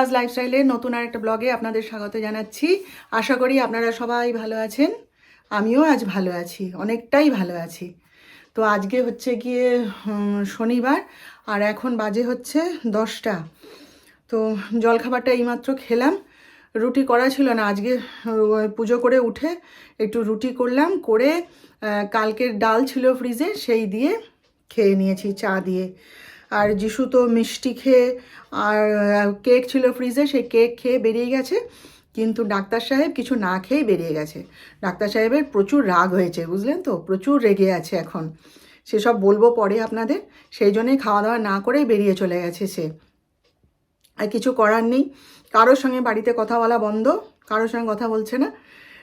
সুবাস লাইফস্টাইলের নতুন আর একটা ব্লগে আপনাদের স্বাগত জানাচ্ছি। আশা করি আপনারা সবাই ভালো আছেন। আমিও আজ ভালো আছি, অনেকটাই ভালো আছি। তো আজকে হচ্ছে গিয়ে শনিবার, আর এখন বাজে হচ্ছে দশটা। তো জলখাবারটা এইমাত্র খেলাম। রুটি করা ছিল না, আজকে পুজো করে উঠে একটু রুটি করলাম, করে কালকের ডাল ছিল ফ্রিজে সেই দিয়ে খেয়ে নিয়েছি, চা দিয়ে। আর যিশু তো মিষ্টি খেয়ে আর কেক ছিল ফ্রিজে, সেই কেক খেয়ে বেরিয়ে গেছে। কিন্তু ডাক্তার সাহেব কিছু না খেয়েই বেরিয়ে গেছে। ডাক্তার সাহেবের প্রচুর রাগ হয়েছে, বুঝলেন তো? প্রচুর রেগে আছে এখন। সেসব বলব পরে আপনাদের। সেই জন্যই খাওয়া দাওয়া না করেই বেরিয়ে চলে গেছে সে। আর কিছু করার নেই। কারোর সঙ্গে বাড়িতে কথা বলা বন্ধ, কারোর সঙ্গে কথা বলছে না।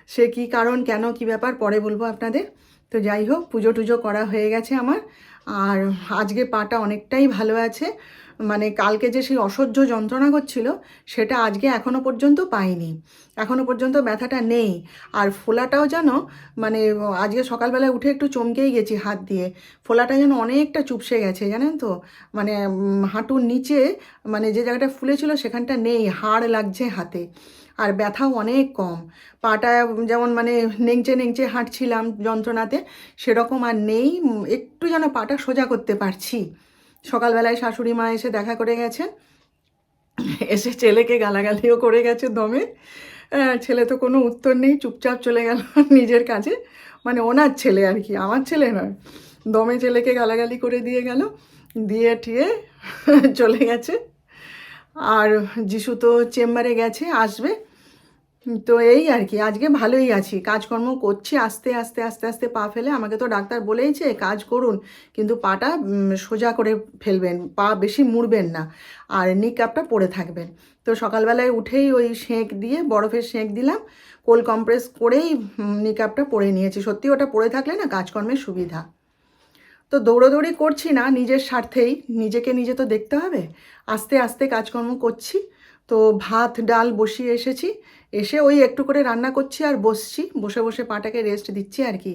সে কি কারণ, কেন, কি ব্যাপার পরে বলব আপনাদের। তো যাই হোক পুজো টুজো করা হয়ে গেছে আমার। আর আজকে পাটা অনেকটাই ভালো আছে। মানে কালকে যে সেই অসহ্য যন্ত্রণা করছিল, সেটা আজকে এখনও পর্যন্ত পাইনি। এখনও পর্যন্ত ব্যথাটা নেই। আর ফোলাটাও যেন মানে আজকে সকালবেলায় উঠে একটু চমকেই গেছি হাত দিয়ে। ফোলাটা যেন অনেকটা চুপসে গেছে, জানেন তো? মানে হাঁটুর নিচে মানে যে জায়গাটা ফুলেছিল সেখানটা নেই, হাড় লাগছে হাতে। আর ব্যথাও অনেক কম। পাটা যেমন মানে নেংচে নেংচে হাঁটছিলাম যন্ত্রণাতে, সেরকম আর নেই। একটু যেন পাটা সোজা করতে পারছি। সকালবেলায় শাশুড়ি মা এসে দেখা করে গেছেন। এসে ছেলেকে গালাগালিও করে গেছে দমে। ছেলে তো কোনো উত্তর নেই, চুপচাপ চলে গেল নিজের কাজে। মানে ওনার ছেলে আর কি, আমার ছেলে নয়। দমে ছেলেকে গালাগালি করে দিয়ে গেল। দিয়ে ঠিয়ে চলে গেছে। আর যিশু তো চেম্বারে গেছে, আসবে। তো এই আর কি, আজকে ভালোই আছি। কাজকর্ম করছি আস্তে আস্তে আস্তে আস্তে পা ফেলে। আমাকে তো ডাক্তার বলেইছে, কাজ করুন। কিন্তু পাটা সোজা করে ফেলবেন, পা বেশি মুড়বেন না। আর নিকাপটা পরে থাকবেন। তো সকালবেলায় উঠেই ওই সেঁক দিয়ে, বরফের সেঁক দিলাম। কোল কম্প্রেস করেই নিকাপটা পরে নিয়েছি। সত্যি ওটা পরে থাকলে না কাজকর্মের সুবিধা। তো দৌড়োদৌড়ি করছি না, নিজের স্বার্থেই। নিজেকে নিজে তো দেখতে হবে। আস্তে আস্তে কাজকর্ম করছি। তো ভাত, ডাল বসিয়ে এসেছি। এসে ওই একটু করে রান্না করছি আর বসছি। বসে বসে পাটাকে রেস্ট দিচ্ছি আর কি।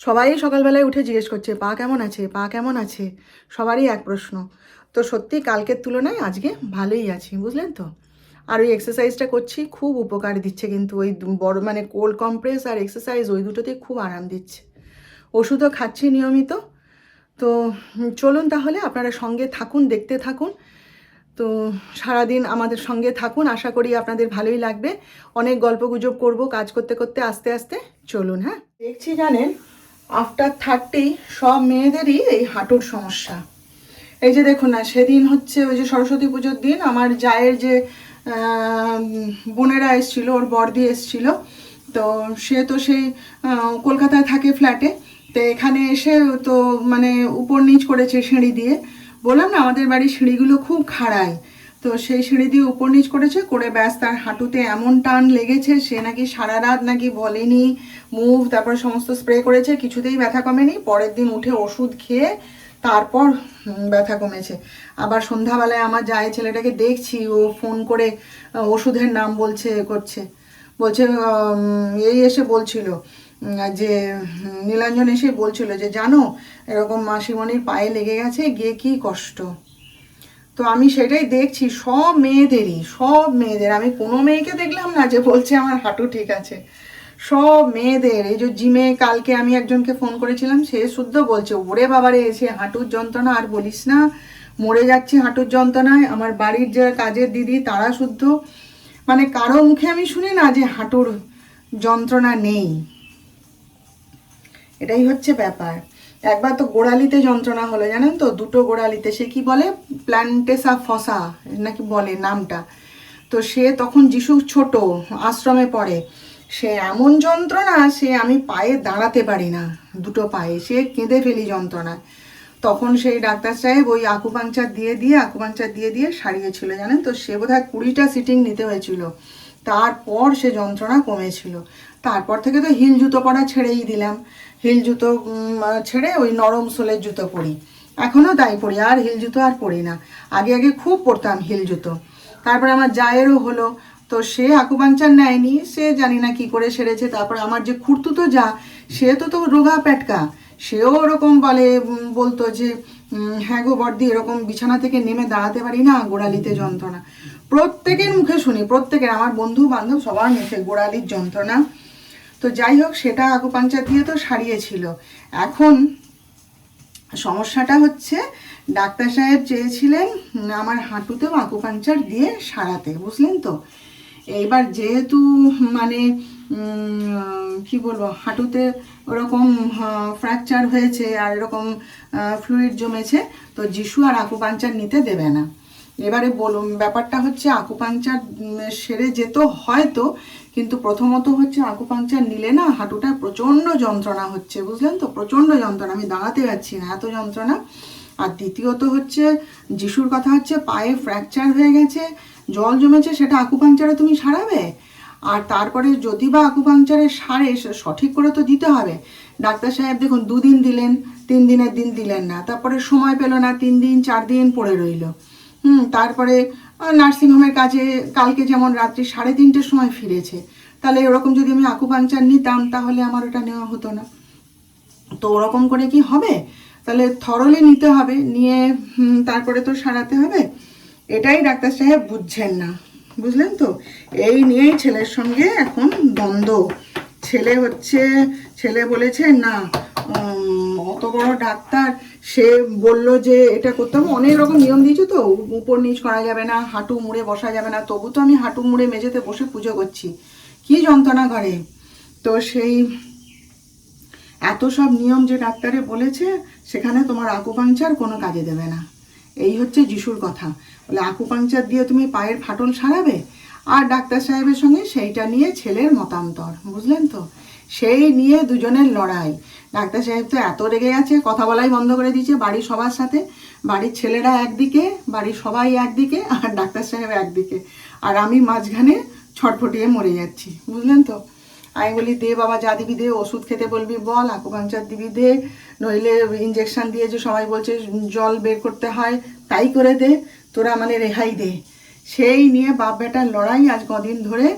সবাই সকালবেলায় উঠে জিজ্ঞেস করছে, পা কেমন আছে? পা কেমন আছে? সবারই এক প্রশ্ন। তো সত্যি কালকের তুলনায় আজকে ভালোই আছি, বুঝলেন তো? আর ওই এক্সারসাইজটা করছি, খুব উপকার দিচ্ছে কিন্তু ওই বড় মানে কোল্ড কম্প্রেস আর এক্সারসাইজ ওই দুটোতে খুব আরাম দিচ্ছে। ওষুধও খাচ্ছি নিয়মিত। তো চলুন তাহলে, আপনারা সঙ্গে থাকুন, দেখতে থাকুন। তো সারাদিন আমাদের সঙ্গে থাকুন। আশা করি আপনাদের ভালোই লাগবে। অনেক গল্প গুজব করব কাজ করতে করতে আস্তে আস্তে। চলুন হ্যাঁ? দেখছি জানেন আফটার থার্টি সব মেয়েদেরই এই হাঁটুর সমস্যা। এই যে দেখুন না, সেদিন হচ্ছে ওই যে সরস্বতী পুজোর দিন, আমার জায়ের যে বোনেরা এসছিল, ওর বর্দি এসছিল। তো সে তো সেই কলকাতায় থাকে ফ্ল্যাটে তো এখানে এসে তো মানে উপর নিচ করেছে সিঁড়ি দিয়ে। বললাম না, আমাদের বাড়ির সিঁড়িগুলো খুব খাড়ায় তো সেই সিঁড়ি দিয়ে উপর নিচ করেছে, করে ব্যাস তার হাঁটুতে এমন টান লেগেছে, সে নাকি সারা রাত নাকি বলেনি, মুভ, তারপর সমস্ত স্প্রে করেছে, কিছুতেই ব্যথা কমেনি। পরের দিন উঠে ওষুধ খেয়ে তারপর ব্যথা কমেছে। আবার সন্ধ্যাবেলায় আমার যায় ছেলেটাকে দেখছি, ও ফোন করে ওষুধের নাম বলছে, করছে। বলছে এই এসে বলছিল যে নীলাঞ্জন এসে বলছিল যে, জানো, এরকম মাসিমণির পায়ে লেগে গেছে, গিয়ে কি কষ্ট? তো আমি সেটাই দেখছি, সব মেয়েদেরই, সব মেয়েদের। আমি কোনো মেয়েকে দেখলাম না যে বলছে, আমার হাঁটু ঠিক আছে। সব মেয়েদের, এই যে জিমে কালকে আমি একজনকে ফোন করেছিলাম, সে শুদ্ধ বলছে, ওরে বাবারে এসে হাঁটুর যন্ত্রণা, আর বলিস না, মরে যাচ্ছি হাঁটুর যন্ত্রণায়, আমার বাড়ির যে কাজের দিদি, তারা শুদ্ধ। মানে কারও মুখে আমি শুনি না যে হাঁটুর যন্ত্রণা নেই। এটাই হচ্ছে ব্যাপার। একবার তো গোড়ালিতে যন্ত্রণা হলো, জানেন তো? দুটো গোড়ালিতে, সে কি বলে? প্ল্যান্টেসা ফসা নাকি বলে নামটা। তো সে তখন যিশু ছোট, আশ্রমে পড়ে। সে এমন যন্ত্রণা, সে আমি পায়ে দাঁড়াতে পারি না, দুটো পায়ে। সে কেঁদে ফেলি যন্ত্রণায় তখন সেই ডাক্তার সাহেব ওই আকুপাংচার দিয়ে দিয়ে আকুপাংচার দিয়ে দিয়ে সারিয়েছিল, জানেন তো? সে বোধহয় কুড়িটা সিটিং নিতে হয়েছিল। তারপর সে যন্ত্রণা কমেছিল। তারপর থেকে তো হিল জুতো পরা ছেড়েই দিলাম। হিল জুতো ছেড়ে ওই নরম সোলের জুতো পরি। এখনও তাই পরি, আর হিল জুতো আর পরি না। আগে আগে খুব পরতাম হিল জুতো। তারপর আমার জায়েরও হলো, তো সে আকুপাংচার নেয়নি, সে জানি না কি করে সেরেছে। তারপর আমার যে খুঁড়তুতো যা, সে তো তো রোগা প্যাটকা সেও ওরকম বলে বলতো যে হ্যাঁ গো বর্দি এরকম বিছানা থেকে নেমে দাঁড়াতে পারি না, গোড়ালিতে যন্ত্রণা। প্রত্যেকের মুখে শুনি, প্রত্যেকের, আমার বন্ধু বান্ধব সবার মুখে গোড়ালির যন্ত্রণা। তো যাই হোক সেটা আকুপাঞ্চার দিয়ে তো সারিয়েছিল। এখন সমস্যাটা হচ্ছে, ডাক্তার সাহেব চেয়েছিলেন আমার হাঁটুতেও আকুপাঞ্চার দিয়ে সারাতে বুঝলেন তো? এইবার যেহেতু মানে কি বলব, হাঁটুতে ওরকম ফ্র্যাকচার হয়েছে আর এরকম ফ্লুইড জমেছে, তো যিশু আর আকুপাঞ্চার নিতে দেবে না। এবারে বলুন, ব্যাপারটা হচ্ছে আকুপাঞ্চার সেরে যেত হয়তো কিন্তু প্রথমত হচ্ছে আকুপাঞ্চার নিলে না হাঁটুটা প্রচণ্ড যন্ত্রণা হচ্ছে, বুঝলেন তো? প্রচণ্ড যন্ত্রণা, আমি দাঁড়াতে পারছি না এত যন্ত্রণা। আর দ্বিতীয়ত হচ্ছে যিশুর কথা হচ্ছে পায়ে ফ্র্যাকচার হয়ে গেছে, জল জমেছে, সেটা আকুপাঞ্চারে তুমি সারাবে? আর তারপরে যদি বা আকুপাঞ্চারে সারে সঠিক করে তো দিতে হবে। ডাক্তার সাহেব দেখুন, দুদিন দিলেন, তিন দিনের দিন দিলেন না, তারপরে সময় পেল না, তিন দিন, চার দিন পড়ে রইল। হুম, তারপরে নার্সিংহোমের কাজে কালকে যেমন রাত্রি সাড়ে তিনটের সময় ফিরেছে, তাহলে ওরকম যদি আমি আকুপাঞ্চার নিতাম, তাহলে আমার ওটা নেওয়া হতো না। তো ওরকম করে কি হবে? তাহলে থরলে নিতে হবে, নিয়ে তারপরে তো সারাতে হবে। এটাই ডাক্তার সাহেব বুঝছেন না, বুঝলেন তো? এই নিয়েই ছেলের সঙ্গে এখন দ্বন্দ্ব। ছেলে হচ্ছে, ছেলে বলেছে, না অত বড় ডাক্তার। সে বলল যে, এটা করতে হবে। অনেক রকম নিয়ম দিয়েছে তো, উপর নিচ করা যাবে না, হাঁটু মুড়ে বসা যাবে না। তবু তো আমি হাঁটু মুড়ে মেঝেতে বসে পুজো করছি। কি যন্ত্রণা করে। তো সেই, এত সব নিয়ম যে ডাক্তারে বলেছে, সেখানে তোমার আকুপাংচার কোনো কাজে দেবে না। এই হচ্ছে যিশুর কথা। বলে আকুপাংচার দিয়ে তুমি পায়ের ফাটল সারাবে? আর ডাক্তার সাহেবের সঙ্গে সেইটা নিয়ে ছেলের মতান্তর, বুঝলেন তো? সেই নিয়ে দুজনের লড়াই। ডাক্তার সাহেব তো এত রেগে গেছে কথা বলাই বন্ধ করে দিয়েছে বাড়ির সবার সাথে। বাড়ির ছেলেরা একদিকে, বাড়ির সবাই একদিকে, আর ডাক্তার সাহেব একদিকে। আর আমি মাঝখানে ছটফটিয়ে মরে যাচ্ছি, বুঝলেন তো? আমি বলি, দে বাবা, যা দিবি দে, ওষুধ খেতে বলবি, বল আকুপাঞ্চার দিবি দে। নইলে ইঞ্জেকশন দিয়ে যে সবাই বলছে জল বের করতে হয়, তাই করে দে, তোরা মানে রেহাই দে। সেই নিয়ে বাপ বেটার লড়াই আজ কদিন ধরে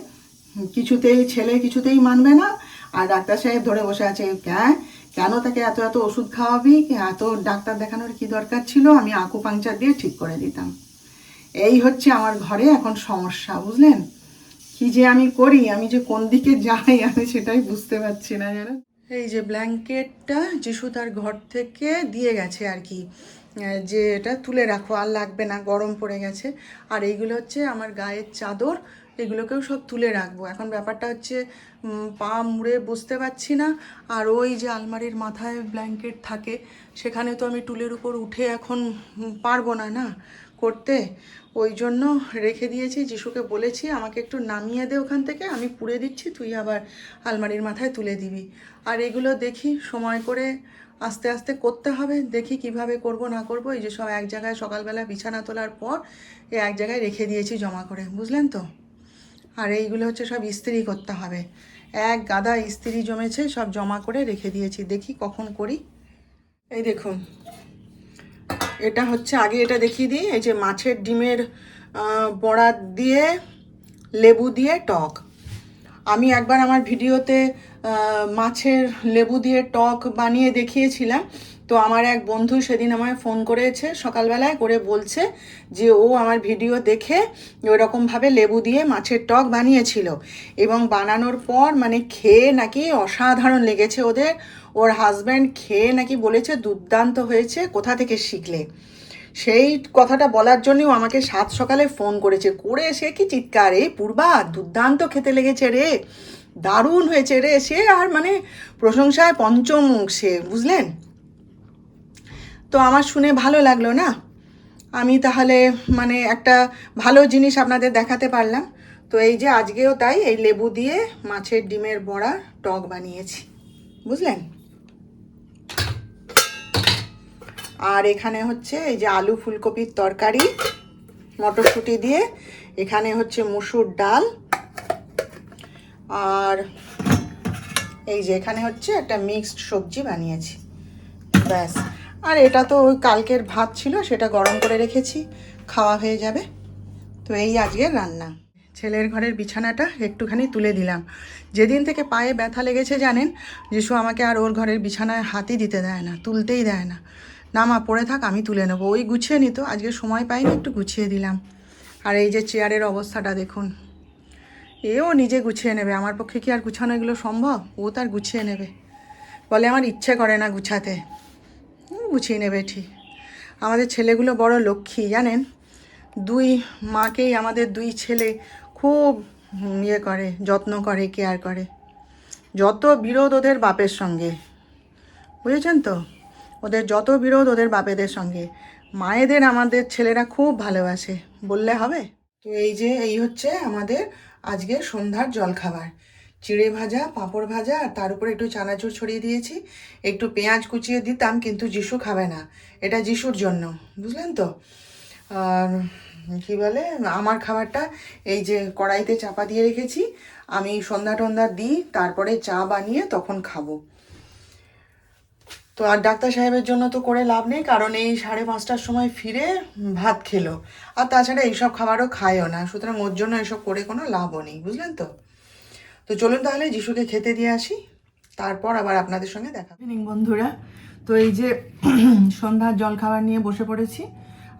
কিছুতেই ছেলে কিছুতেই মানবে না। আর ডাক্তার সাহেব ধরে বসে আছে হ্যাঁ কেন তাকে এত এত ওষুধ খাওয়াবি? এত ডাক্তার দেখানোর কি দরকার ছিল? আমি আকুপাঞ্চার দিয়ে ঠিক করে দিতাম। এই হচ্ছে আমার ঘরে এখন সমস্যা, বুঝলেন? কি যে আমি করি, আমি যে কোন দিকে যাই, আমি সেটাই বুঝতে পারছি না জানো এই যে ব্ল্যাঙ্কেটটা, যিশু তার ঘর থেকে দিয়ে গেছে আর কি। যে এটা তুলে রাখো, আর লাগবে না, গরম পড়ে গেছে। আর এইগুলো হচ্ছে আমার গায়ের চাদর, এগুলোকেও সব তুলে রাখব। এখন ব্যাপারটা হচ্ছে পা মুড়ে বসতে পারছি না, আর ওই যে আলমারির মাথায় ব্ল্যাঙ্কেট থাকে, সেখানে তো আমি টুলের উপর উঠে এখন পারব না না, করতে। ওই জন্য রেখে দিয়েছি, যিশুকে বলেছি, আমাকে একটু নামিয়ে দে ওখান থেকে, আমি পুড়ে দিচ্ছি, তুই আবার আলমারির মাথায় তুলে দিবি। আর এগুলো দেখি, সময় করে আস্তে আস্তে করতে হবে, দেখি কীভাবে করব, না করব। এই যে সব এক জায়গায় সকালবেলা বিছানা তোলার পর এ এক জায়গায় রেখে দিয়েছি জমা করে, বুঝলেন তো? আর এইগুলো হচ্ছে সব ইস্ত্রি করতে হবে। এক গাদা ইস্ত্রি জমেছে, সব জমা করে রেখে দিয়েছি, দেখি কখন করি। এই দেখুন, এটা হচ্ছে, আগে এটা দেখিয়ে দিই, এই যে মাছের ডিমের বড়া দিয়ে লেবু দিয়ে টক। আমি একবার আমার ভিডিওতে মাছের লেবু দিয়ে টক বানিয়ে দেখিয়েছিলাম। তো আমার এক বন্ধু সেদিন আমায় ফোন করেছে, সকালবেলায় করে বলছে যে ও আমার ভিডিও দেখে ওইরকমভাবে লেবু দিয়ে মাছের টক বানিয়েছিল এবং বানানোর পর মানে খেয়ে নাকি অসাধারণ লেগেছে ওদের। ওর হাজব্যান্ড খেয়ে নাকি বলেছে দুর্দান্ত হয়েছে, কোথা থেকে শিখলে? সেই কথাটা বলার জন্যও আমাকে সাত সকালে ফোন করেছে। করে সে কি চিৎকার? এই পূর্বা, দুর্দান্ত খেতে লেগেছে রে। দারুণ হয়েছে রে। সে আর মানে প্রশংসায় পঞ্চমুখ সে, বুঝলেন? তো আমার শুনে ভালো লাগল না? আমি তাহলে মানে একটা ভালো জিনিস আপনাদের দেখাতে পারলাম। তো এই যে আজকেও তাই এই লেবু দিয়ে মাছের ডিমের বড়া টক বানিয়েছি, বুঝলেন? আর এখানে হচ্ছে এই যে আলু ফুলকপির তরকারি, মটরশুঁটি দিয়ে। এখানে হচ্ছে মুসুর ডাল আর এই যে এখানে হচ্ছে একটা মিক্সড সবজি বানিয়েছি। ব্যাস। আর এটা তো ওই কালকের ভাত ছিল, সেটা গরম করে রেখেছি, খাওয়া হয়ে যাবে। তো এই আজকের রান্না। ছেলের ঘরের বিছানাটা একটুখানি তুলে দিলাম। যেদিন থেকে পায়ে ব্যথা লেগেছে জানেন, যিশু আমাকে আর ওর ঘরের বিছানায় হাতই দিতে দেয় না, তুলতেই দেয় না। না মা, পড়ে থাক, আমি তুলে নেব। ওই গুছিয়ে নিত, আজকে সময় পাইনি, একটু গুছিয়ে দিলাম। আর এই যে চেয়ারের অবস্থাটা দেখুন। এও নিজে গুছিয়ে নেবে। আমার পক্ষে কি আর গুছানো এগুলো সম্ভব? ও তার গুছিয়ে নেবে। বলে আমার ইচ্ছে করে না গুছাতে। গুছিয়ে নেবে ঠিক। আমাদের ছেলেগুলো বড় লক্ষ্মী, জানেন? দুই মাকেই আমাদের দুই ছেলে খুব ইয়ে করে, যত্ন করে, কেয়ার করে। যত বিরোধ ওদের বাপের সঙ্গে। বুঝেছেন তো? ওদের যত বিরোধ ওদের বাপেদের সঙ্গে। মায়েদের আমাদের ছেলেরা খুব ভালোবাসে। বললে হবে? তো এই যে, এই হচ্ছে আমাদের আজকে সন্ধ্যার জলখাবার। চিড়ে ভাজা, পাঁপড় ভাজা, আর তার উপরে একটু চানাচুর ছড়িয়ে দিয়েছি। একটু পেঁয়াজ কুচিয়ে দিতাম, কিন্তু যিশু খাবে না। এটা যিশুর জন্য, বুঝলেন তো? আর কী বলে, আমার খাবারটা এই যে কড়াইতে চাপা দিয়ে রেখেছি, আমি সন্ধ্যা টন্ধা দিই, তারপরে চা বানিয়ে তখন খাব। তো আর ডাক্তার সাহেবের জন্য তো করে লাভ নেই, কারণ এই সাড়ে পাঁচটার সময় ফিরে ভাত খেলো। আর তাছাড়া এইসব খাবারও খায়ও না, সুতরাং ওর জন্য এসব করে কোনো লাভও নেই, বুঝলেন তো? তো চলুন তাহলে যিশুকে খেতে দিয়ে আসি, তারপর আবার আপনাদের সঙ্গে দেখা। ইভিনিং বন্ধুরা। তো এই যে সন্ধ্যার জলখাবার নিয়ে বসে পড়েছি,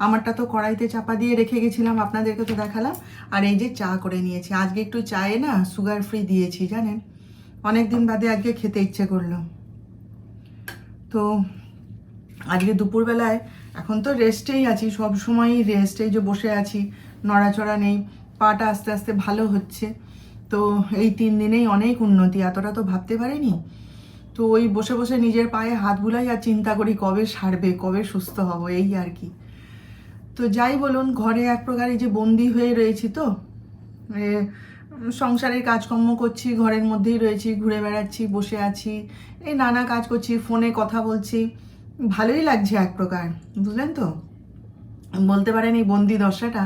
আমারটা তো কড়াইতে চাপা দিয়ে রেখে গেছিলাম, আপনাদেরকে তো দেখালাম। আর এই যে চা করে নিয়েছি, আজকে একটু চায়ে না সুগার ফ্রি দিয়েছি, জানেন? অনেক দিন বাদে আজকে খেতে ইচ্ছে করল। তো আজকে দুপুরবেলায় এখন তো রেস্টেই আছি, সব সময়ই রেস্ট এই যে বসে আছি, নড়াচড়া নেই, পাটা আস্তে আস্তে ভালো হচ্ছে। তো এই তিন দিনেই অনেক উন্নতি, এতটা তো ভাবতে পারিনি। তো ওই বসে বসে নিজের পায়ে হাত বুলাই আর চিন্তা করি কবে সারবে, কবে সুস্থ হব, এই আর কি। তো যাই বলুন, ঘরে এক প্রকার এই যে বন্দি হয়ে রয়েছি তো সংসারের কাজকর্ম করছি, ঘরের মধ্যেই রয়েছি, ঘুরে বেড়াচ্ছি, বসে আছি, এই নানা কাজ করছি ফোনে কথা বলছি। ভালোই লাগছে এক প্রকার, বুঝলেন তো? বলতে পারেন এই বন্দি দশাটা,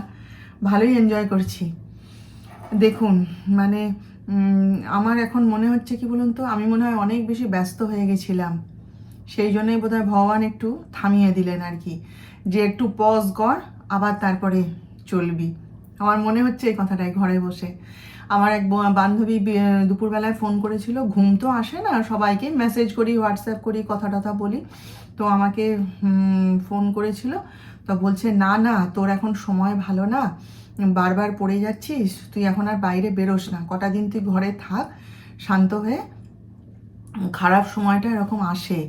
ভালোই এনজয় করছি। দেখুন মানে আমার এখন মনে হচ্ছে কি বলুন তো, আমি মনে হয় অনেক বেশি ব্যস্ত হয়ে গেছিলাম। সেই জন্যই বোধহয় ভগবান একটু থামিয়ে দিলেন আর কি, যে একটু পজ কর, আবার তারপরে চলবি। আমার মনে হচ্ছে এই কথাটাই ঘরে বসে। আমার এক বান্ধবী দুপুরবেলায় ফোন করেছিল, ঘুম তো আসে না, সবাইকে মেসেজ করি হোয়াটসঅ্যাপ করি, কথা টথা বলি। তো আমাকে ফোন করেছিল, তো বলছে, না না, তোর এখন সময় ভালো না, বারবার পড়ে যাচ্ছিস, তুই এখন আর বাইরে বেরোস না, কটা দিন তুই ঘরে থাক, শান্ত হয়ে, খারাপ সময়টা এরকম আসে,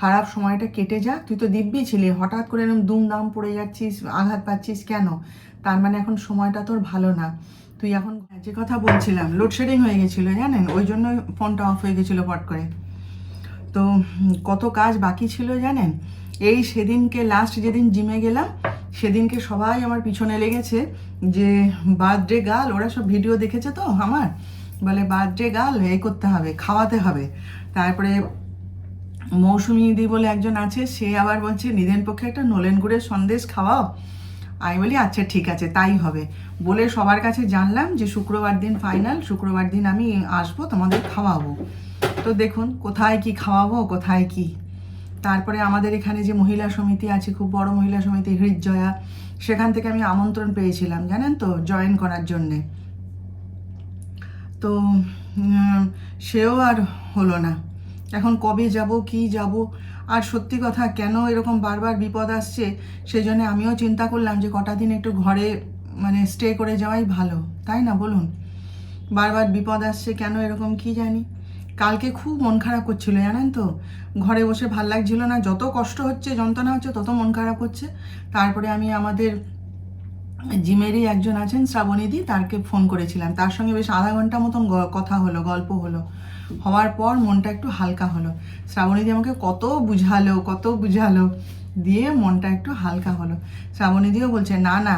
খারাপ সময়টা কেটে যা তুই তো দিব্যি ছিলি, হঠাৎ করে এরকম দুমদাম পড়ে যাচ্ছিস, আঘাত পাচ্ছিস কেন? তার মানে এখন সময়টা তোর ভালো না। তুই এখন যে কথা বলছিলাম লোডশেডিং হয়ে গেছিল, জানেন? ওই জন্য ফোনটা অফ হয়ে গেছিল পট করে। তো কত কাজ বাকি ছিল, জানেন? এই সেদিনকে লাস্ট যেদিন জিমে গেলাম, সেদিনকে সবাই আমার পিছনে লেগেছে যে, বার্থডে গার্ল, ওরা সব ভিডিও দেখেছে তো আমার? বলে, বার্থডে গার্ল, এই করতে হবে, খাওয়াতে হবে। তারপরে মৌসুমি দি বলে একজন আছে, সে আবার বলছে, নিদেন পক্ষে একটা নলেন গুড়ের সন্দেশ খাওয়াও। আমি বলি আচ্ছা ঠিক আছে, তাই হবে। বলে সবার কাছে জানলাম যে শুক্রবার দিন ফাইনাল শুক্রবার দিন আমি আসব, তোমাদের খাওয়াবো। তো দেখুন, কোথায় কি খাওয়াবো, কোথায় কি? তারপরে আমাদের এখানে যে মহিলা সমিতি আছে, খুব বড় মহিলা সমিতি হৃদজয়া সেখান থেকে আমি আমন্ত্রণ পেয়েছিলাম, জানেন তো জয়েন করার জন্যে। তো সেও আর হলো না। এখন কবে যাব, কি যাব? আর সত্যি কথা, কেন এরকম বারবার বিপদ আসছে? সেই জন্য আমিও চিন্তা করলাম যে কটা দিন একটু ঘরে মানে স্টে করে যাওয়াই ভালো, তাই না বলুন? বারবার বিপদ আসছে, কেন এরকম কি জানি? কালকে খুব মন খারাপ করছিল, জানেন তো? ঘরে বসে ভালো লাগছিল না, যত কষ্ট হচ্ছে, যন্ত্রণা হচ্ছে, তত মন খারাপ হচ্ছে তারপরে আমি আমাদের জিমেরই একজন আছেন, শ্রাবণীদি, তারকে ফোন করেছিলাম। তার সঙ্গে বেশ আধা ঘণ্টা মতন কথা হলো, গল্প হলো। হওয়ার পর মনটা একটু হালকা হলো। শ্রাবণীদি আমাকে কত বুঝালো কত বুঝালো। দিয়ে মনটা একটু হালকা হলো। শ্রাবণীদিও বলছে, না না,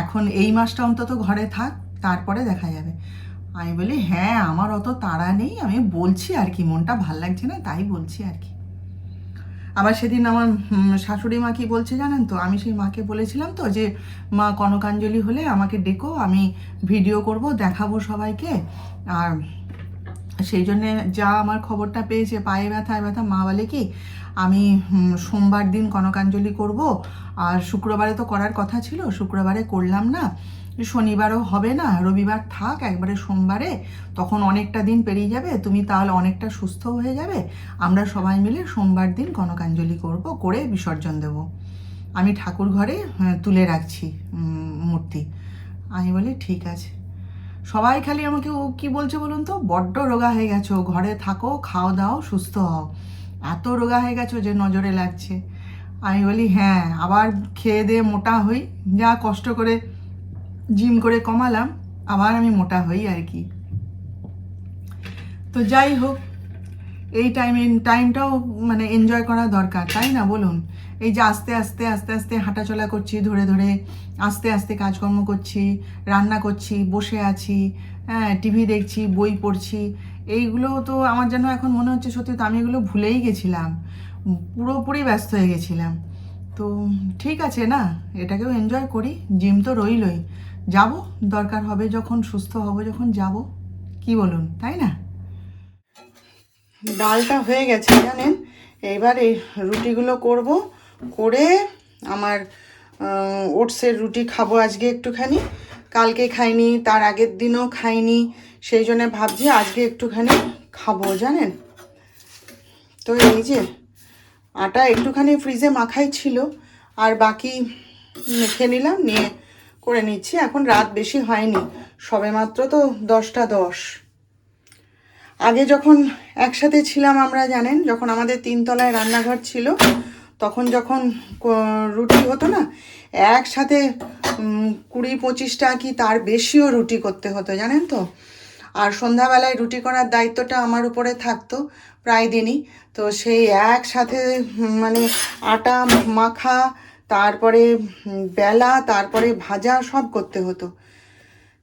এখন এই মাসটা অন্তত ঘরে থাক, তারপরে দেখা যাবে। আমি বলি হ্যাঁ আমার অত তাড়া নেই, আমি বলছি আর কি, মনটা ভালো লাগছে না, তাই বলছি আর কি। আবার সেদিন আমার শাশুড়ি মা কি বলছে জানেন তো? আমি সেই মাকে বলেছিলাম তো যে, মা, কনকাঞ্জলি হলে আমাকে ডেকো, আমি ভিডিও করব, দেখাবো সবাইকে। আর সেই জন্যে যা আমার খবরটা পেয়েছে, পায়ে ব্যথায় ব্যথা, মা বলে কি, আমি সোমবার দিন কনকাঞ্জলি করব। আর শুক্রবারে তো করার কথা ছিল, শুক্রবারে করলাম না। শনিবারও হবে না, রবিবার থাক, একবারে সোমবারে, তখন অনেকটা দিন পেরিয়ে যাবে, তুমি তাহলে অনেকটা সুস্থ হয়ে যাবে। আমরা সবাই মিলে সোমবার দিন কনকাঞ্জলি করব, করে বিসর্জন দেব। আমি ঠাকুর ঘরে তুলে রাখছি মূর্তি। আমি বলি, ঠিক আছে। সবাই খালি আমাকে ও কি বলছে বলুন তো? বড্ড রোগা হয়ে গেছো, ঘরে থাকো, খাও দাও, সুস্থ হও। এত রোগা হয়ে গেছো যে নজরে লাগছে। আমি বলি হ্যাঁ আবার খেয়ে দিয়ে মোটা হই। যা কষ্ট করে জিম করে কমালাম, আবার আমি মোটা হই আর কি। তো যাই হোক, এই টাইমে টাইমটাও মানে এনজয় করা দরকার, তাই না? বলুন। এই যে আস্তে আস্তে আস্তে আস্তে হাঁটাচলা করছি, ধরে ধরে আস্তে আস্তে কাজকর্ম করছি, রান্না করছি, বসে আছি হ্যাঁ টিভি দেখছি, বই পড়ছি। এইগুলো তো আমার যেন এখন মনে হচ্ছে সত্যি তো আমি এগুলো ভুলেই গেছিলাম। পুরোপুরি ব্যস্ত হয়ে গেছিলাম। তো ঠিক আছে না, এটাকেও এনজয় করি জিম তো রইলই। যাব, দরকার হবে যখন, সুস্থ হব যখন যাব। কি বলুন, তাই না? ডালটা হয়ে গেছে জানেন এবার রুটিগুলো করব। করে আমার ওটসের রুটি খাব আজকে একটুখানি। কালকে খাইনি, তার আগের দিনও খাইনি, সেই জন্য ভাবছি আজকে একটুখানি খাব, জানেন? তো এই যে, আটা একটুখানি ফ্রিজে মাখাই ছিল, আর বাকি মেখে নিলাম, নিয়ে করে নিচ্ছি। এখন রাত বেশি হয়নি, সবে মাত্র তো দশটা দশ। আগে যখন একসাথে ছিলাম আমরা, জানেন, যখন আমাদের তিনতলায় রান্নাঘর ছিল তখন যখন রুটি হতো না, একসাথে কুড়ি পঁচিশটা কি তার বেশিও রুটি করতে হতো, জানেন তো? আর সন্ধ্যাবেলায় রুটি করার দায়িত্বটা আমার উপরে থাকতো, প্রায় দিনই। তো সেই একসাথে মানে আটা মাখা, তারপরে বেলা, তারপরে ভাজা সব করতে হতো।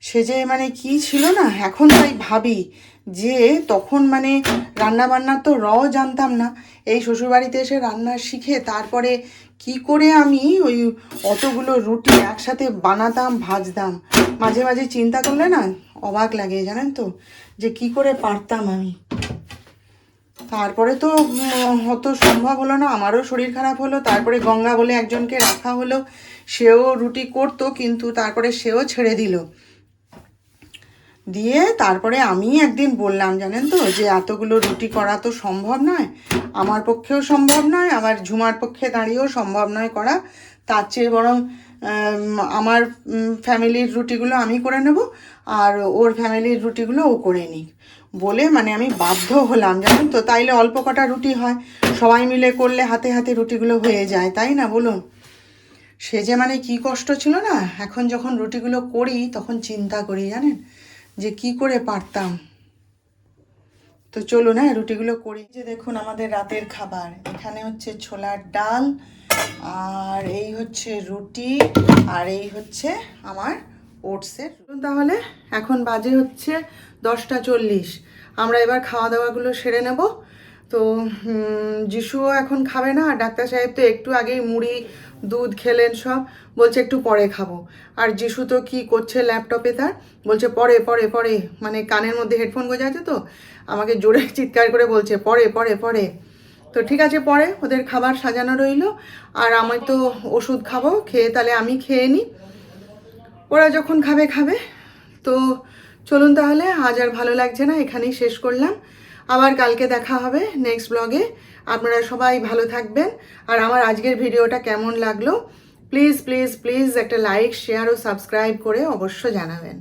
সে যে মানে কি ছিল না, এখন তাই ভাবি যে তখন মানে রান্না বান্নার তো র জানতাম না। এই শ্বশুরবাড়িতে এসে রান্না শিখে তারপরে কি করে আমি ওই অতগুলো রুটি একসাথে বানাতাম, ভাজতাম। মাঝে মাঝে চিন্তা করলে না অবাক লাগে, জানেন তো? যে কি করে পারতাম আমি। তারপরে তো অত সম্ভব হলো না। আমারও শরীর খারাপ হলো। তারপরে গঙ্গা বলে একজনকে রাখা হলো। সেও রুটি করতো, কিন্তু তারপরে সেও ছেড়ে দিল। দিয়ে তারপরে আমি একদিন বললাম, জানেন তো, যে এতগুলো রুটি করা তো সম্ভব নয়, আমার পক্ষেও সম্ভব নয়, আমার ঝুমার পক্ষে দাঁড়িয়েও সম্ভব নয় করা। তার চেয়ে বরং আমার ফ্যামিলির রুটিগুলো আমি করে নেব, আর ওর ফ্যামিলির রুটিগুলো ও করে নিক। বলে মানে আমি বাধ্য হলাম, জানেন তো, তাইলে অল্প কটা রুটি হয়। সবাই মিলে করলে হাতে হাতে রুটিগুলো হয়ে যায়, তাই না বলুন? সে যে মানে কি কষ্ট ছিল না? এখন যখন রুটিগুলো করি, তখন চিন্তা করি, জানেন? যে কি করে পারতাম। তো চলুন হ্যাঁ রুটিগুলো করি। যে দেখুন, আমাদের রাতের খাবার। এখানে হচ্ছে ছোলার ডাল, আর এই হচ্ছে রুটি, আর এই হচ্ছে আমার ওটসের। তাহলে, এখন বাজে হচ্ছে দশটা চল্লিশ। আমরা এবার খাওয়া দাওয়াগুলো সেরে নেব। তো যিশুও এখন খাবে না, আর ডাক্তার সাহেব তো একটু আগেই মুড়ি দুধ খেলেন সব। বলছে, একটু পরে খাব। আর যিশু তো কী করছে ল্যাপটপে তার? বলছে, পরে পরে পরে। মানে কানের মধ্যে হেডফোন গোজা আছে তো? আমাকে জোরে চিৎকার করে বলছে, পরে পরে পরে। তো ঠিক আছে, পরে ওদের খাবার সাজানো রইল। আর আমি তো ওষুধ খাব, খেয়ে তাহলে আমি খেয়ে নিই। ওরা যখন খাবে খাবে। তো চলুন তাহলে, আজ আর ভালো লাগছে না, এখানেই শেষ করলাম। আবার কালকে দেখা হবে নেক্সট ব্লগে আপনারা সবাই ভালো থাকবেন। আর আমার আজকের ভিডিওটা কেমন লাগল প্লিজ প্লিজ প্লিজ একটা লাইক শেয়ার ও সাবস্ক্রাইব করে অবশ্য জানাবেন।